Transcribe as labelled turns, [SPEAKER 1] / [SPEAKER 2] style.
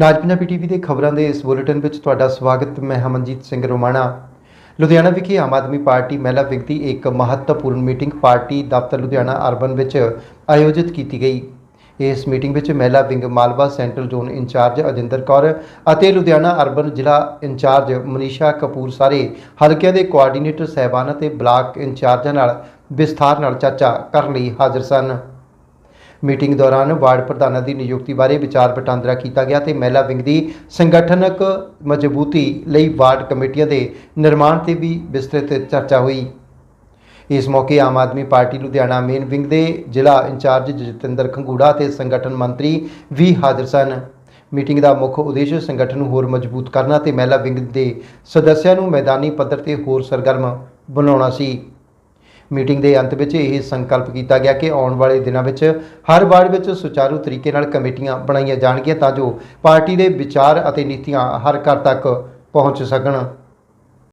[SPEAKER 1] ਨਾਜ Punjabi TV ਦੇ ਖਬਰਾਂ ਦੇ ਇਸ ਬੁਲੇਟਿਨ ਵਿੱਚ ਤੁਹਾਡਾ ਸਵਾਗਤ, ਮੈਂ ਹਮਨਜੀਤ ਸਿੰਘ ਰੋਮਾਣਾ। ਲੁਧਿਆਣਾ ਵਿਖੇ ਆਮ ਆਦਮੀ ਪਾਰਟੀ ਮਹਿਲਾ ਵਿੰਗ ਦੀ ਇੱਕ ਮਹੱਤਵਪੂਰਨ ਮੀਟਿੰਗ ਪਾਰਟੀ ਦਫ਼ਤਰ ਲੁਧਿਆਣਾ ਅਰਬਨ ਵਿੱਚ ਆਯੋਜਿਤ ਕੀਤੀ ਗਈ। ਇਸ ਮੀਟਿੰਗ ਵਿੱਚ ਮਹਿਲਾ wing Malwa central zone incharge Ajinder Kaur ਅਤੇ ਲੁਧਿਆਣਾ ਅਰਬਨ ਜ਼ਿਲ੍ਹਾ ਇੰਚਾਰਜ ਮਨੀਸ਼ਾ ਕਪੂਰ ਸਾਰੇ ਹਲਕਿਆਂ ਦੇ ਕੋਆਰਡੀਨੇਟਰ, ਸਹਿਬਾਨ ਅਤੇ ਬਲਾਕ ਇੰਚਾਰਜਾਂ ਨਾਲ ਵਿਸਥਾਰ ਨਾਲ ਚਰਚਾ ਕਰਨ ਲਈ ਹਾਜ਼ਰ ਸਨ। ਮੀਟਿੰਗ ਦੌਰਾਨ ਵਾਰਡ ਪ੍ਰਧਾਨਾਂ ਦੀ ਨਿਯੁਕਤੀ ਬਾਰੇ ਵਿਚਾਰ ਵਟਾਂਦਰਾ ਕੀਤਾ ਗਿਆ ਤੇ ਮਹਿਲਾ ਵਿੰਗ ਦੀ ਸੰਗਠਨਕ ਮਜ਼ਬੂਤੀ ਲਈ ਵਾਰਡ ਕਮੇਟੀਆਂ ਦੇ ਨਿਰਮਾਣ ਤੇ ਵੀ ਵਿਸਤ੍ਰਿਤ ਚਰਚਾ ਹੋਈ। ਇਸ ਮੌਕੇ Aam Aadmi Party Ludhiana main wing ਦੇ ਜ਼ਿਲ੍ਹਾ ਇੰਚਾਰਜ ਜਤਿੰਦਰ ਖੰਗੂੜਾ ਤੇ ਸੰਗਠਨ ਮੰਤਰੀ ਵੀ ਹਾਜ਼ਰ ਸਨ। ਮੀਟਿੰਗ ਦਾ ਮੁੱਖ ਉਦੇਸ਼ ਸੰਗਠਨ ਨੂੰ ਹੋਰ ਮਜ਼ਬੂਤ ਕਰਨਾ ਤੇ ਮਹਿਲਾ ਵਿੰਗ ਦੇ ਸਦੱਸਿਆਂ ਨੂੰ ਮੈਦਾਨੀ ਪੱਧਰ ਤੇ ਹੋਰ ਸਰਗਰਮ ਬਣਾਉਣਾ ਸੀ। ਮੀਟਿੰਗ ਦੇ ਅੰਤ ਵਿੱਚ ਇਹ ਸੰਕਲਪ ਕੀਤਾ ਗਿਆ ਕਿ ਆਉਣ ਵਾਲੇ ਦਿਨਾਂ ਵਿੱਚ ਹਰ ਵਾਰਡ ਵਿੱਚ ਸੁਚਾਰੂ ਤਰੀਕੇ ਨਾਲ ਕਮੇਟੀਆਂ ਬਣਾਈਆਂ ਜਾਣਗੀਆਂ ਤਾਂ ਜੋ ਪਾਰਟੀ ਦੇ ਵਿਚਾਰ ਅਤੇ ਨੀਤੀਆਂ ਹਰ ਘਰ ਤੱਕ ਪਹੁੰਚ ਸਕਣ।